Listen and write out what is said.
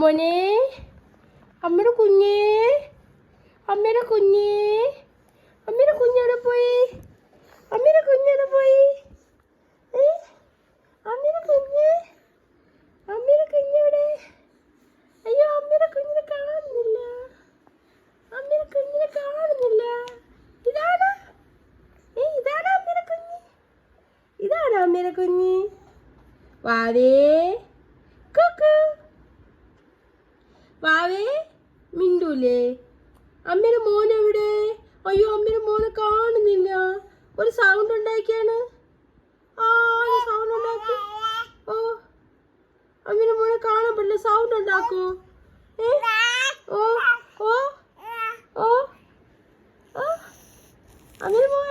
മോനെ അമ്മയുടെ കുഞ്ഞേ അമ്മയുടെ കുഞ്ഞേ അമ്മയുടെ കുഞ്ഞെവിടെ പോയി? അമ്മയുടെ കുഞ്ഞെവിടെ പോയി? അമ്മയുടെ കുഞ്ഞ്? അമ്മയുടെ കുഞ്ഞെവിടെ അയ്യോ അമ്മയുടെ കുഞ്ഞിനെ കാണുന്നില്ല. അമ്മയുടെ കുഞ്ഞിനെ കാണുന്നില്ല. ഇതാണ്? ഏ ഇതാണ് അമ്മയുടെ കുഞ്ഞ്? ഇതാണ് അമ്മയുടെ കുഞ്ഞ്? വാവേ കാക്ക. വാവേ മിണ്ടൂലേ. അമ്മേനെ മോൻ എവിടെ? അയ്യോ അമ്മേനെ മോനെ കാണുന്നില്ല. ഒരു സൗണ്ട് ഉണ്ടാക്കിയാണ്. ആ ഒരു സൗണ്ട് ഉണ്ടാക്കി. ഓ അമ്മേനെ മോനെ കാണാൻ പറ്റില്ല. സൗണ്ട് ഉണ്ടാക്കൂ. ഓ ഓ ഓ അങ്ങനെ മോൻ